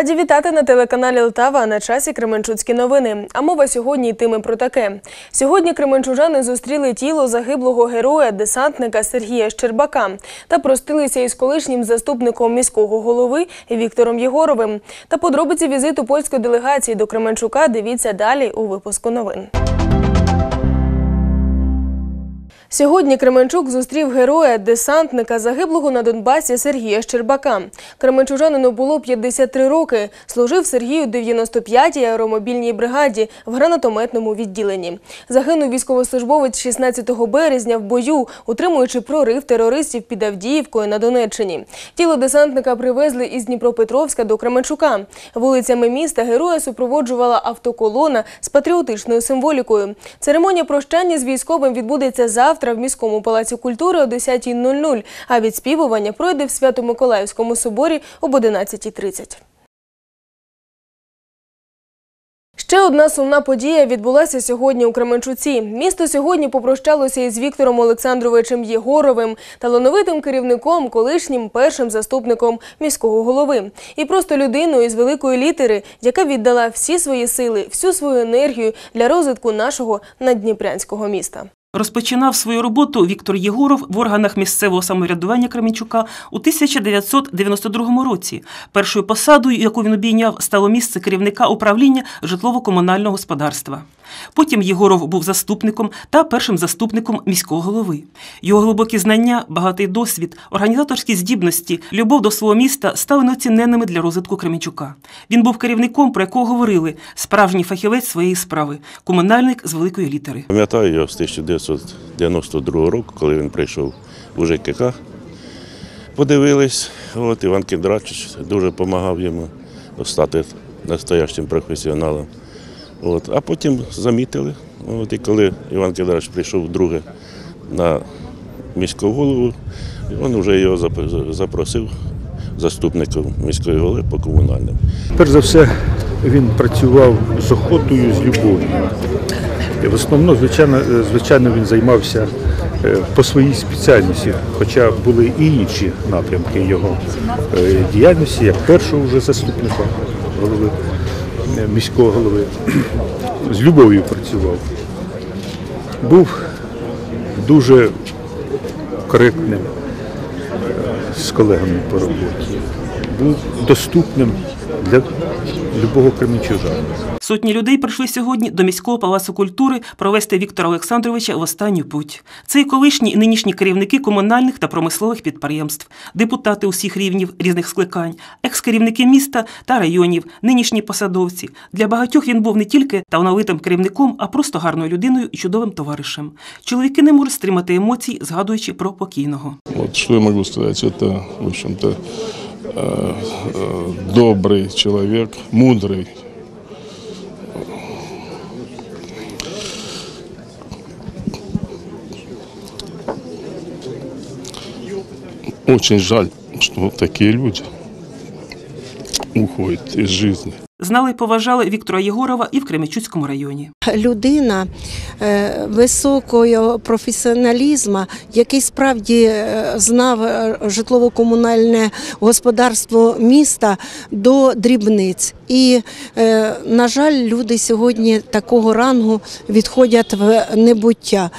Раді вітати на телеканалі Лтава на часі Кременчуцькі новини. А мова сьогодні йтиме про таке. Сьогодні кременчужани зустріли тіло загиблого героя, десантника Сергія Щербака та простилися із колишнім заступником міського голови Віктором Єгоровим. Та подробиці візиту польської делегації до Кременчука дивіться далі у випуску новин. Сьогодні Кременчук зустрів героя, десантника, загиблого на Донбасі Сергія Щербака. Кременчужанину було 53 роки. Служив Сергію 95-й аеромобільній бригаді в гранатометному відділенні. Загинув військовослужбовець 16 березня в бою, утримуючи прорив терористів під Авдіївкою на Донеччині. Тіло десантника привезли із Дніпропетровська до Кременчука. Вулицями міста героя супроводжувала автоколона з патріотичною символікою. Церемонія прощання з військовим відбудеться завтра в міському палаці культури о 10.00, а відспівування пройде в Свято-Миколаївському соборі об 11.30. Ще одна сумна подія відбулася сьогодні у Кременчуці. Місто сьогодні попрощалося із Віктором Олександровичем Єгоровим, талановитим керівником, колишнім першим заступником міського голови. І просто людиною із великої літери, яка віддала всі свої сили, всю свою енергію для розвитку нашого наддніпрянського міста. Розпочинав свою роботу Віктор Єгоров в органах місцевого самоврядування Кременчука у 1992 році. Першою посадою, яку він обійняв, стало місце керівника управління житлово-комунального господарства. Потім Єгоров був заступником та першим заступником міського голови. Його глибокі знання, багатий досвід, організаторські здібності, любов до свого міста стали неоціненними для розвитку Кременчука. Він був керівником, про якого говорили справжній фахівець своєї справи, комунальник з великої літери. Пам'ятаю його з 1992 року, коли він прийшов у ЖКХ. Подивились, от Іван Кіндрачич дуже допомагав йому стати настоящим професіоналом. От, а потім замітили. От, і коли Іван Кіндрач прийшов вдруге на міського голову, він вже його запросив заступником міської голови по комунальним. Перш за все, він працював з охотою, з любов'ю. В основному, звичайно, е, звичайно, він займався е, по своїй спеціальності, хоча були і інші напрямки його е, діяльності, як першого вже заступника голови міського голови. З любов'ю працював. Був дуже коректним е, з колегами по роботі. Був доступним для любого кремінчужана. Сотні людей прийшли сьогодні до міського палацу культури провести Віктора Олександровича в останню путь. Це і колишні і нинішні керівники комунальних та промислових підприємств, депутати усіх рівнів різних скликань, екс-керівники міста та районів, нинішні посадовці. Для багатьох він був не тільки талановитим керівником, а просто гарною людиною і чудовим товаришем. Чоловіки не можуть стримати емоцій, згадуючи про покійного. Вот что я могу сказать, это, в общем-то, э, э, добрый Очень жаль, что такие люди уходят из жизни. Знали і поважали Віктора Єгорова і в Кременчуцькому районі. людина е, високого професіоналізму, який справді е, знав е, житлово-комунальне господарство міста до дрібниць. І, на жаль, люди сьогодні такого рангу відходять в небуття.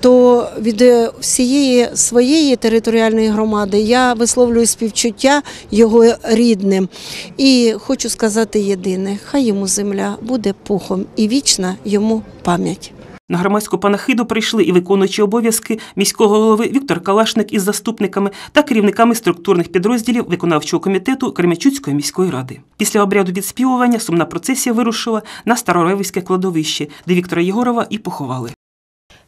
То від всієї своєї територіальної громади я висловлюю співчуття його рідним. І хочу сказати єдине: хай йому земля буде пухом і вічна йому пам'ять. На громадську панахиду прийшли і виконуючі обов'язки міського голови Віктор Калашник із заступниками та керівниками структурних підрозділів виконавчого комітету Кремячуцької міської ради. Після обряду відспівування сумна процесія вирушила на Староревське кладовище, де Віктора Єгорова і поховали.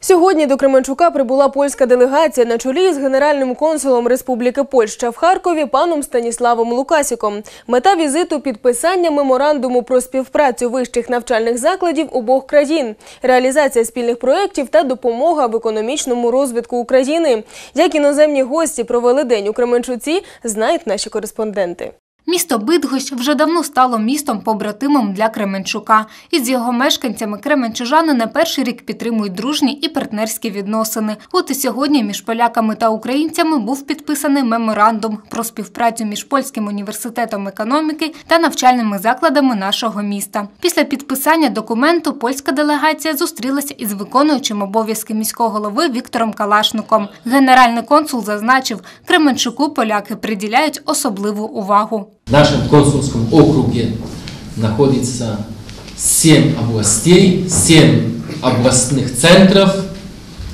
Сьогодні до Кременчука прибула польська делегація на чолі з генеральним консулом Республіки Польща в Харкові паном Станіславом Лукасіком. Мета візиту підписання меморандуму про співпрацю вищих навчальних закладів обох країн, реалізація спільних проєктів та допомога в економічному розвитку України. Як іноземні гості провели день у Кременчуці, знають наші кореспонденти. Місто Бидгощ вже давно стало містом побратимом для Кременчука. Із його мешканцями кременчужани не перший рік підтримують дружні і партнерські відносини. От і сьогодні між поляками та українцями був підписаний меморандум про співпрацю між польським університетом економіки та навчальними закладами нашого міста. Після підписання документу польська делегація зустрілася із виконуючим обов'язки міського голови Віктором Калашником. Генеральний консул зазначив, Кременчуку поляки приділяють особливу увагу. В нашем консульском округе находится 7 областей, 7 областных центров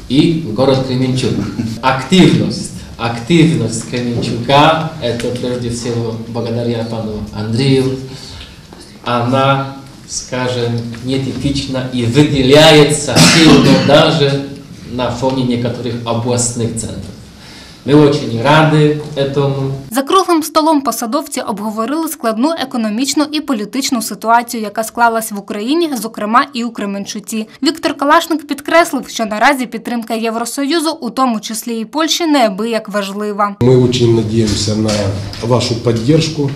и город Кременчук. Активность, активность Кременчука, это прежде всего благодаря пану Андрею, она, скажем, нетипична и выделяется сильно даже на фоне некоторых областных центров. Мы очень рады этому. За круглим столом посадовці обговорили складну економічну і політичну ситуацію, яка склалась в Україні, зокрема і у Кременчуці. Віктор Калашник підкреслив, що наразі підтримка Євросоюзу, у тому числі і Польщі, неабияк важлива. Мы очень надеемся на вашу поддержку.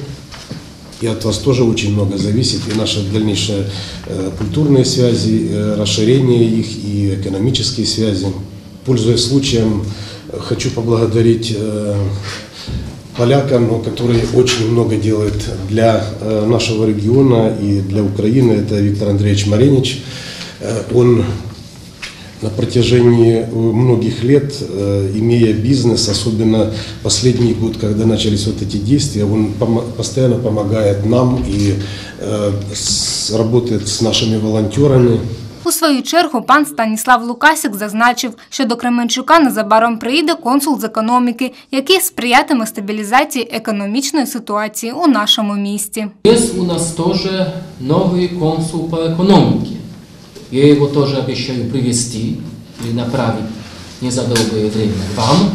И от вас тоже очень много зависит. И наши дальнейшие э, культурные связи, э, расширение их и экономические связи. Пользуясь случаем, э, хочу поблагодарить э, полякам, которые очень много делают для э, нашего региона и для Украины. Это Виктор Андреевич Маренич. Э, Он на протяжении многих лет, имея бизнес, особенно последний год, когда начались вот эти действия, он постоянно помогает нам и работает с нашими волонтерами. У свою чергу пан Станіслав Лукасік зазначив, що до Кременчука незабаром приїде консул з економіки, який сприятиме стабілізації економічної ситуації у нашому місті. Есть у нас тоже новый консул по экономике. Я его тоже обещаю привести или направить незадолгое время к вам.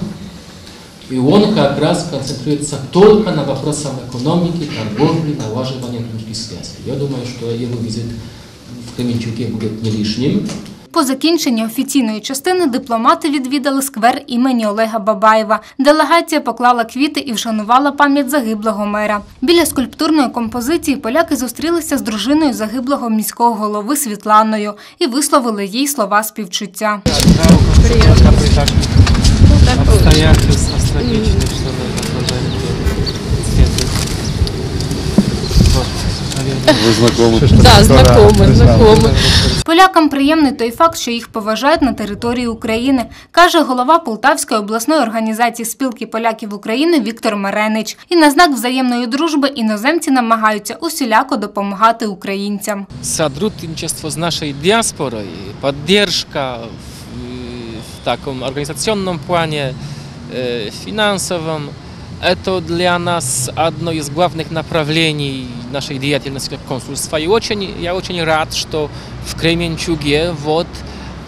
И он как раз концентрируется только на вопросах экономики, торговли, налаживания экономических связей. Я думаю, что его визит в Кременчуке будет не лишним. По закінченні офіційної частини дипломати відвідали сквер імені Олега Бабаєва. Делегація поклала квіти і вшанувала пам'ять загиблого мера. Біля скульптурної композиції поляки зустрілися з дружиною загиблого міського голови Світланою і висловили їй слова співчуття. обстоятельств Вы знакомы? Да, знакомы, знакомы. Полякам приємний той факт, що їх поважають на території України, каже голова Полтавської обласної організації спілки поляків України Віктор Маренич. І на знак взаємної дружби іноземці намагаються усіляко допомагати українцям. Сотрудничество с нашей диаспорой, поддержка в, в таком организационном плане, э, финансовом, это для нас одно из главных направлений нашей деятельности как консульства. И очень, я очень рад, что в Кременчуге вот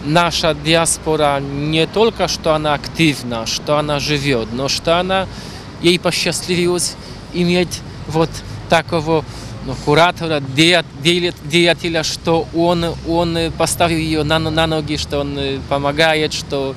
наша диаспора не только что она активна, что она живет, но что она ей посчастливилось иметь вот такого ну, куратора, дея- дея- деятеля, что он, он поставил ее на, на ноги, что он э, помогает, что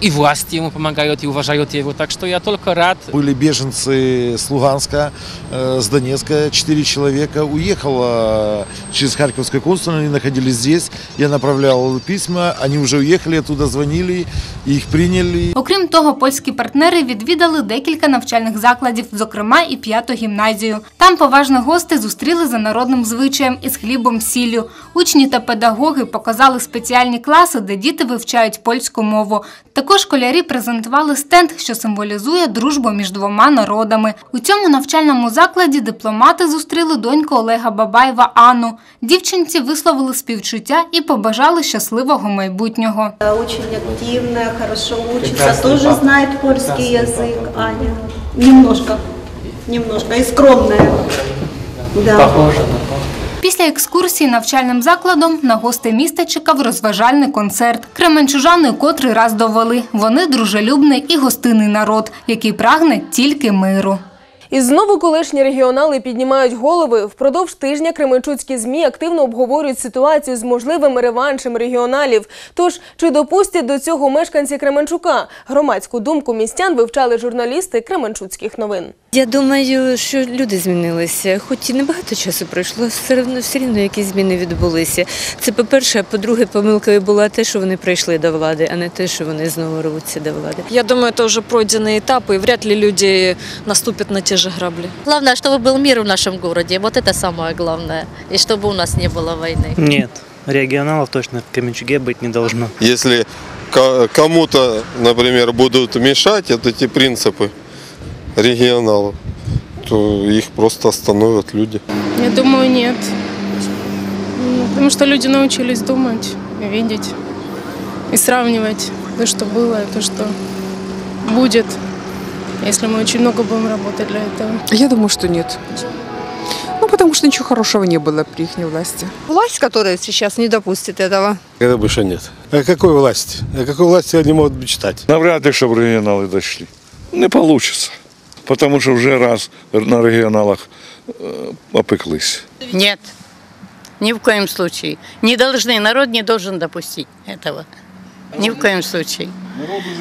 и власти ему помогают, и уважают его. Так что я только рад. Были беженцы с Луганска, э, с Донецка, четыре человека. Уехало через Харьковское консульство, они находились здесь. Я направлял письма, они уже уехали, оттуда звонили, их приняли. Окрім того, польські партнери відвідали декілька навчальних закладів, зокрема і п'яту гімназію. Там поважних гостей зустріли за народним звичаєм із хлібом сіллю. Учні та педагоги показали спеціальні класи, де діти вивчають польську мову. Також школярі презентували стенд, що символізує дружбу між двома народами. У цьому навчальному закладі дипломати зустріли доньку Олега Бабаєва Анну. Дівчинці висловили співчуття і побажали щасливого майбутнього. Очень активная, хорошо учится, тоже знает польский язык, Аня. Немножко, немножко, и скромная. Да. Після екскурсії навчальним закладом на гостей міста чекав розважальний концерт. Кременчужани котрий раз довели. Вони дружелюбний і гостинний народ, який прагне тільки миру. І знову колишні регіонали піднімають голови. Впродовж тижня кременчуцькі ЗМІ активно обговорюють ситуацію з можливим реваншем регіоналів. Тож, чи допустять до цього мешканці Кременчука? Громадську думку містян вивчали журналісти Кременчуцьких новин. Я думаю, що люди змінилися. Хоч і небагато часу пройшло, все одно все рівно якісь зміни відбулися. Це по-перше, а по-друге, помилкою була те, що вони прийшли до влади, а не те, що вони знову рвуться до влади. Я думаю, это уже пройденный этап, и вряд ли люди наступят на те же грабли. Главное, чтобы был мир в нашем городе. Вот это самое главное. И чтобы у нас не было войны. Нет, регионалов точно в Кременчуге быть не должно. Если ко- кому-то, например, будут мешать вот эти принципы регионалов, то их просто остановят люди. Я думаю, нет. Потому что люди научились думать, видеть и сравнивать то, что было, и то, что будет, если мы очень много будем работать для этого. Я думаю, что нет. Ну, потому что ничего хорошего не было при их власти. Власть, которая сейчас не допустит этого. Это больше нет. О какой власти? О какой власти они могут мечтать? Навряд ли, чтобы регионалы дошли. Не получится. Потому что уже раз на регионалах э, опеклись. Нет, ни в коем случае. Не должны, народ не должен допустить этого. Ни в коем случае.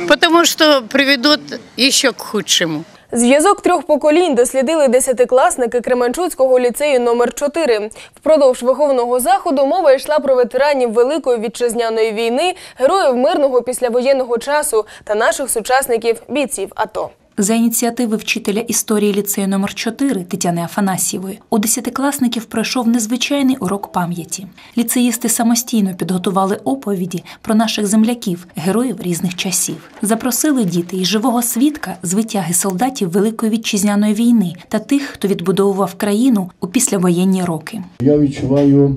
Потому что приведут еще к худшему. Зв'язок трьох поколінь дослідили десятикласники Кременчуцького ліцею номер 4 Впродовж виховного заходу мова йшла про ветеранів Великої вітчизняної війни, героїв мирного післявоєнного часу та наших сучасників бійців АТО. За ініціативи вчителя історії ліцею номер 4 Тетяни Афанасьєвої у десятикласників пройшов незвичайний урок пам'яті. Ліцеїсти самостійно підготували оповіді про наших земляків, героїв різних часів. Запросили діти із живого свідка з витяги солдатів Великої вітчизняної війни та тих, хто відбудовував країну у післявоєнні роки. Я відчуваю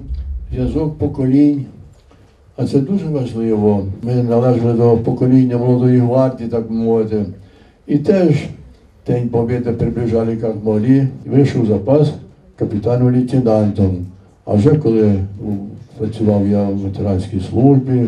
зв'язок поколінь, а це дуже важливо. Ми належали до покоління молодої гвардії, так мовити. І теж День Побєди приближали як могли. Вийшов запас капітаном лейтенантом. А вже коли у, працював я в ветеранській службі,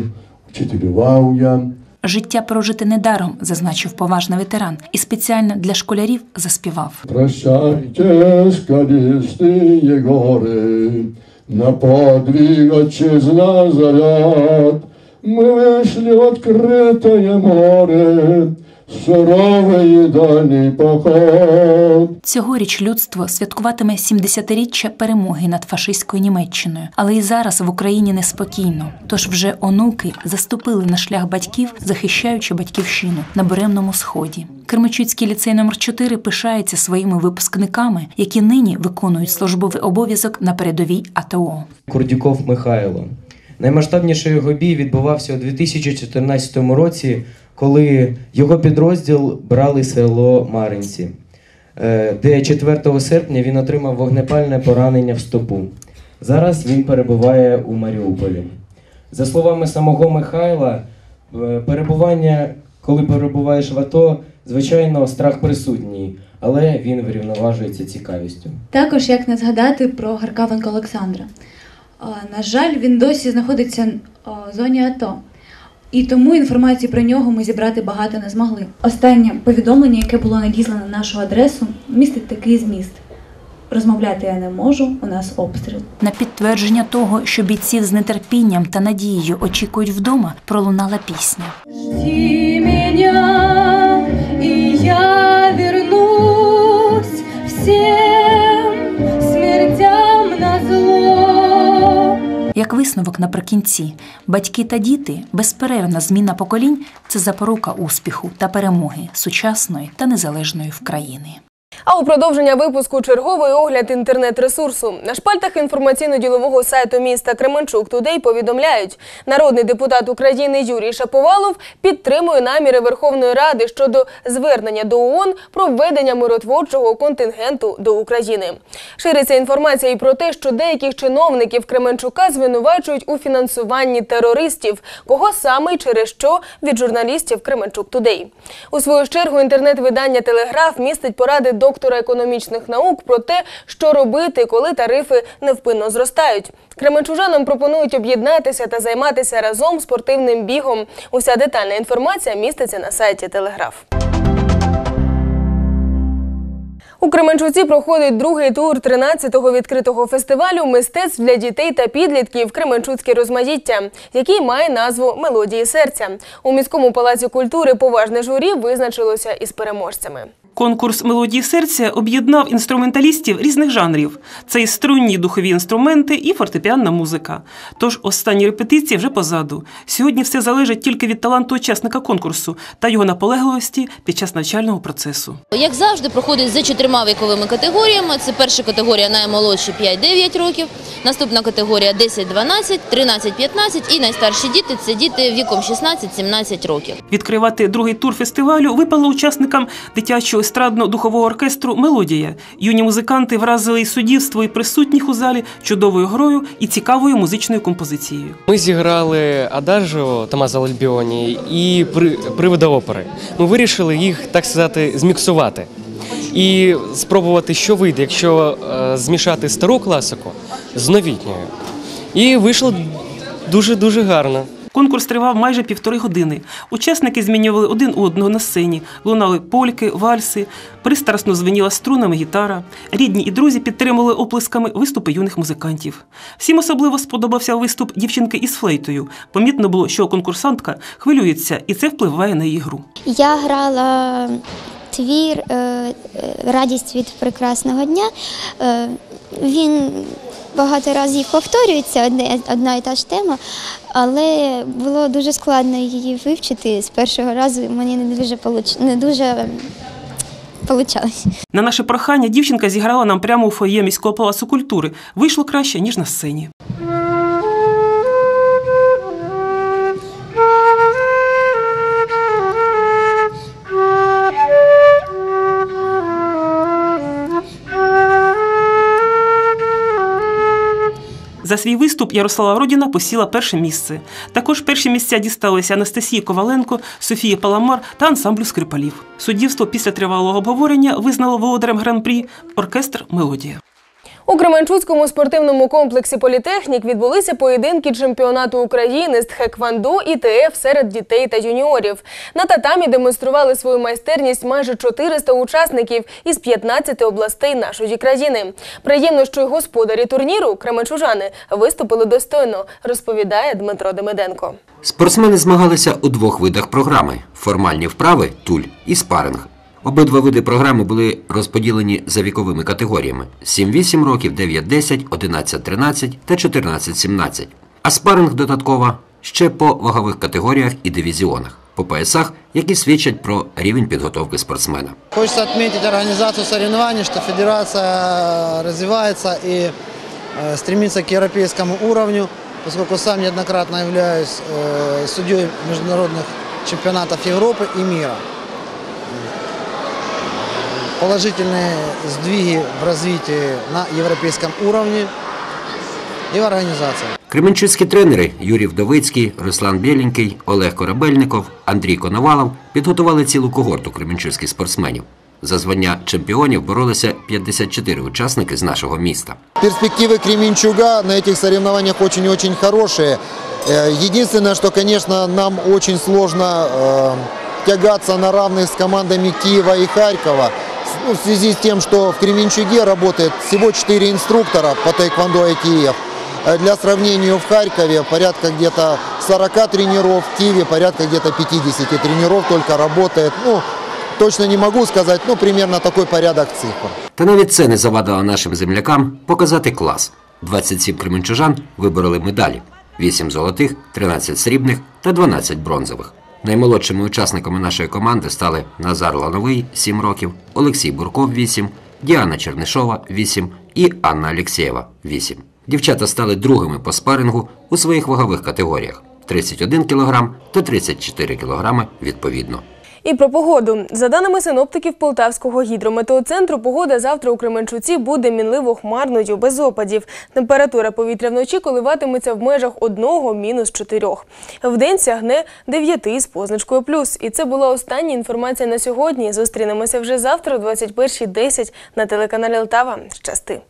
вчителював я. Життя прожити недаром, зазначив поважний ветеран, і спеціально для школярів заспівав. Прощайте, скалистые горы, на подвиг отчизна заряд. Мы вышли в открытое море, суровый и дальний поход. Цьогоріч людство святкуватиме 70-річчя перемоги над фашистською Німеччиною, але і зараз в Україні неспокійно. Тож вже онуки заступили на шлях батьків, захищаючи батьківщину на буремному сході. Кермичуцький ліцей номер 4 пишається своїми випускниками, які нині виконують службовий обов'язок на передовій АТО. Курдюков Михайло. Наймасштабніший його бій відбувався у 2014 році, коли його підрозділ брали село Маринці, е, де 4 серпня він отримав вогнепальне поранення в стопу. Зараз він перебуває у Маріуполі. За словами самого Михайла, е, перебування, коли перебуваєш в АТО, звичайно, страх присутній, але він врівноважується цікавістю. Також як не згадати про Гаркавенко Олександра. На жаль, він досі знаходиться в зоні АТО. І тому інформації про нього ми зібрати багато не змогли. Останнє повідомлення, яке було надіслано на нашу адресу, містить такий зміст: розмовляти я не можу, у нас обстріл. На підтвердження того, що бійців з нетерпінням та надією очікують вдома, пролунала пісня. Висновок наприкінці, батьки та діти, безперервна зміна поколінь це запорука успіху та перемоги сучасної та незалежної в країни. А у продовження випуску черговий огляд інтернет-ресурсу. На шпальтах інформаційно-ділового сайту міста Кременчук Тудей повідомляють, народний депутат України Юрій Шаповалов підтримує наміри Верховної Ради щодо звернення до ООН про введення миротворчого контингенту до України. Шириться інформація і про те, що деяких чиновників Кременчука звинувачують у фінансуванні терористів, кого саме і через що від журналістів Кременчук Тудей. У свою чергу інтернет-видання Телеграф містить поради доктора економічних наук про те, що робити, коли тарифи невпинно зростають. Кременчужанам пропонують об'єднатися та займатися разом спортивним бігом. Уся детальна інформація міститься на сайті Телеграф. У Кременчуці проходить другий тур 13-го відкритого фестивалю мистецтв для дітей та підлітків Кременчуцьке розмаїття, який має назву Мелодії серця. У міському палаці культури поважне журі визначилося із переможцями. Конкурс Мелодії серця об'єднав інструменталістів різних жанрів: це і струнні духові інструменти, і фортепіанна музика. Тож останні репетиції вже позаду. Сьогодні все залежить тільки від таланту учасника конкурсу та його наполегливості під час навчального процесу. Як завжди, проходить за чотирма віковими категоріями. Це перша категорія наймолодші 5-9 років, наступна категорія 10-12, 13-15 і найстарші діти це діти віком 16-17 років. Відкривати другий тур фестивалю випало учасникам дитячого естрадно-духового оркестру Мелодія. Юні музиканти вразили і суддівство, і присутніх у залі чудовою грою і цікавою музичною композицією. Ми зіграли Адажіо Томазо Альбіоні і при- привида опери. Ми вирішили їх, так сказати, зміксувати і спробувати, що вийде, якщо е, змішати стару класику з новітньою. І вийшло дуже-дуже гарно. Конкурс тривав майже півтори години. Учасники змінювали один одного на сцені, лунали польки, вальси, пристрасно звеніла струнами гітара. Рідні і друзі підтримували оплесками виступи юних музикантів. Всім особливо сподобався виступ дівчинки із флейтою. Помітно було, що конкурсантка хвилюється, і це впливає на її гру. Я грала твір е, е, Радість від прекрасного дня. Він багато разів повторюється, одна і та ж тема, але було дуже складно її вивчити з першого разу. Мені не дуже не дуже получалось. На наше прохання дівчинка зіграла нам прямо у фоє міського палацу культури. Вийшло краще, ніж на сцені. За свій виступ Ярослава Родіна посіла перше місце. Також перші місця дісталися Анастасії Коваленко, Софії Паламар та ансамблю скрипалів. Суддівство після тривалого обговорення визнало володарем гран-прі оркестр Мелодія. У Кременчуцькому спортивному комплексі Політехнік відбулися поєдинки чемпіонату України з тхеквондо і ТФ серед дітей та юніорів. На татамі демонстрували свою майстерність майже 400 учасників із 15 областей нашої країни. Приємно, що й господарі турніру кременчужани виступили достойно, розповідає Дмитро Демиденко. Спортсмени змагалися у двох видах програми: формальні вправи туль і спаринг. Обидва види програми були розподілені за віковими категоріями: 7-8 років, 9-10, 11-13 та 14-17. А спаринг додаткова ще по вагових категоріях і дивізіонах, по поясах, які свідчать про рівень підготовки спортсмена. Хочется отметить организацию соревнований, что федерация развивается и э, стремится к европейскому уровню, поскольку сам неоднократно являюсь э, судьей международных чемпионатов Европы и мира. Положительные сдвиги в развитии на европейском уровне и в организации. Кременчуцькі тренери Юрій Вдовицький, Руслан Бєленький, Олег Корабельников, Андрій Коновалов підготували цілу когорту кременчуцьких спортсменів. За звання чемпіонів боролися 54 учасники з нашого міста. Перспективы Кременчуга на этих соревнованиях очень-очень хорошие. Э, Единственное, что, конечно, нам очень сложно э, тягаться на равных с командами Киева и Харькова. Ну, в связи с тем, что в Кременчуге работает всего 4 инструктора по тайквондо ITF. Э, Для сравнения, в Харькове порядка где-то 40 тренеров, в Киеве порядка где-то 50 тренеров только работает. Ну, точно не могу сказать, но примерно такой порядок цифр. Та навіть це не завадило нашим землякам показати клас. 27 кременчужан вибороли медалі: 8 золотих, 13 срібних та 12 бронзових. Наймолодшими учасниками нашої команди стали Назар Лановий 7 років, Олексій Бурков 8, Діана Чернишова 8 і Анна Алєксєєва 8. Дівчата стали другими по спарингу у своїх вагових категоріях 31 кг та 34 кг відповідно. І про погоду. За даними синоптиків Полтавського гідрометеоцентру, погода завтра у Кременчуці буде мінливо хмарною, без опадів. Температура повітря вночі коливатиметься в межах 1-4. Вдень сягне 9 з позначкою плюс. І це була остання інформація на сьогодні. Зустрінемося вже завтра о 21.10 на телеканалі Лтава. Щасти!